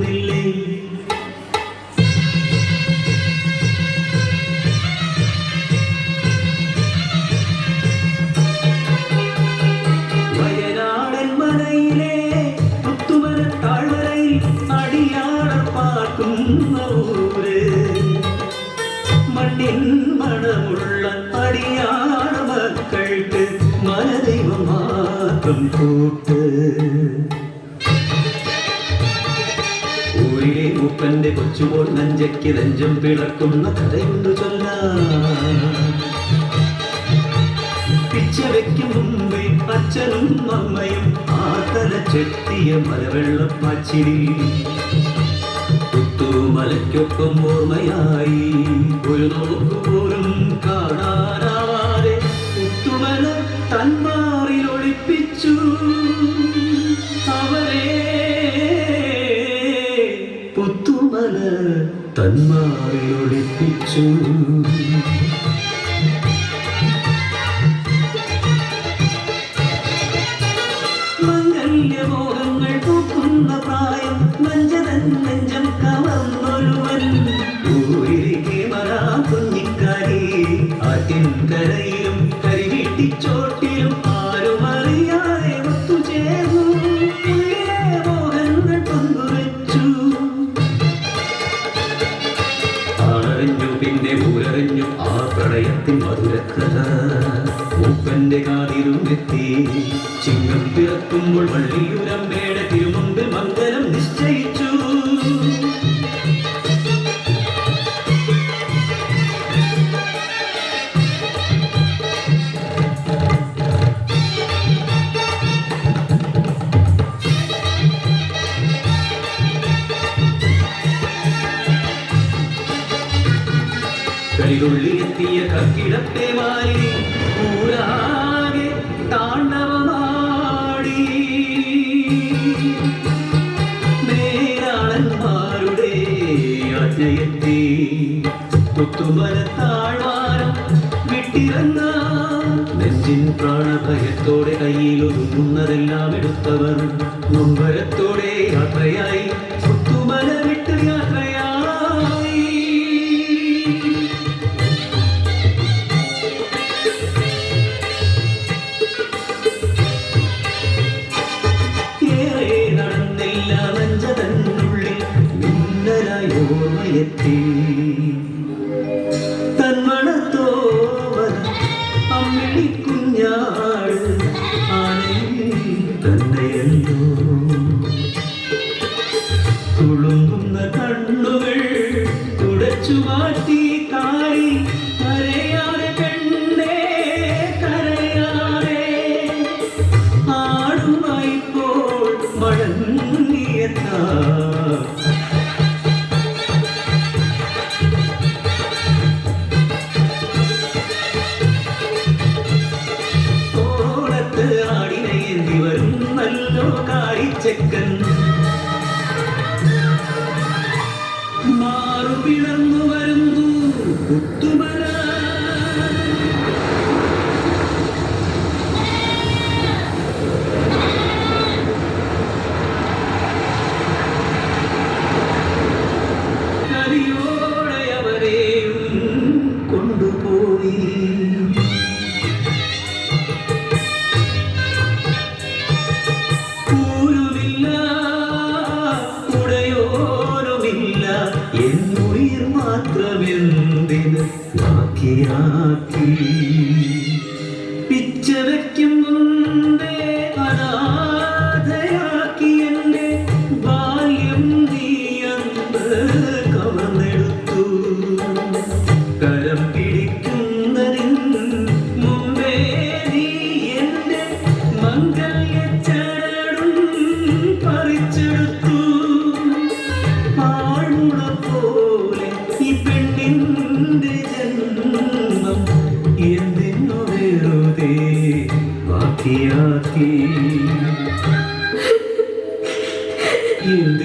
நில்லை வயநாடன் மலையிலே முத்துவர தாழ்வரையில் அடியாள பார்க்கும் ஊரே. மண்ணின் மனமுள்ள அடியாள மக்களுக்கு மனதெய்வமாக்கம் போட்டு മൂപ്പന്റെ കൊച്ചുപോൾ നെഞ്ചയ്ക്ക് നെഞ്ചും പിളർക്കുന്ന കഥയുണ്ട് ചൊല്ലാം പിച്ച വെക്കും മുമ്പേ അച്ഛനും അമ്മയും ആ തല ചെത്തിയ മലവെള്ളപ്പാച്ചിരി പുത്തുമലയ്ക്കൊപ്പം ഓർമ്മയായി. ഒരു നോക്ക് പോലും തന്മാറിൽ ആ പ്രളയത്തിൻ മധുരക്കഥ മൂപ്പന്റെ കാതിലും ചിങ്ങം പിറക്കുമ്പോൾ വള്ളിയുരം തിരുമുമ്പിൽ കളിതുള്ളിയെത്തിയ കക്കിടത്തെ മാറി ഊരാകെ താണ്ഡവമാടി. നേരാളന്മാരുടെ ആജ്ഞയെത്തി പുത്തുമല താഴ്വാരം വിട്ടിറങ്ങ. നെഞ്ചിൻ പ്രാണഭയത്തോടെ കയ്യിൽ ഒതുങ്ങുന്നതെല്ലാം എടുത്തവർ നൊമ്പരത്തോടെ യാത്രയായി மலையோமயத்தே കാരിച്ചക്കൻ മാറു പിളർന്നു വരുന്നു പുത്തുമല പിച്ച മുൻപേ മുമ്പേ பாக்கியாக்கி இந்த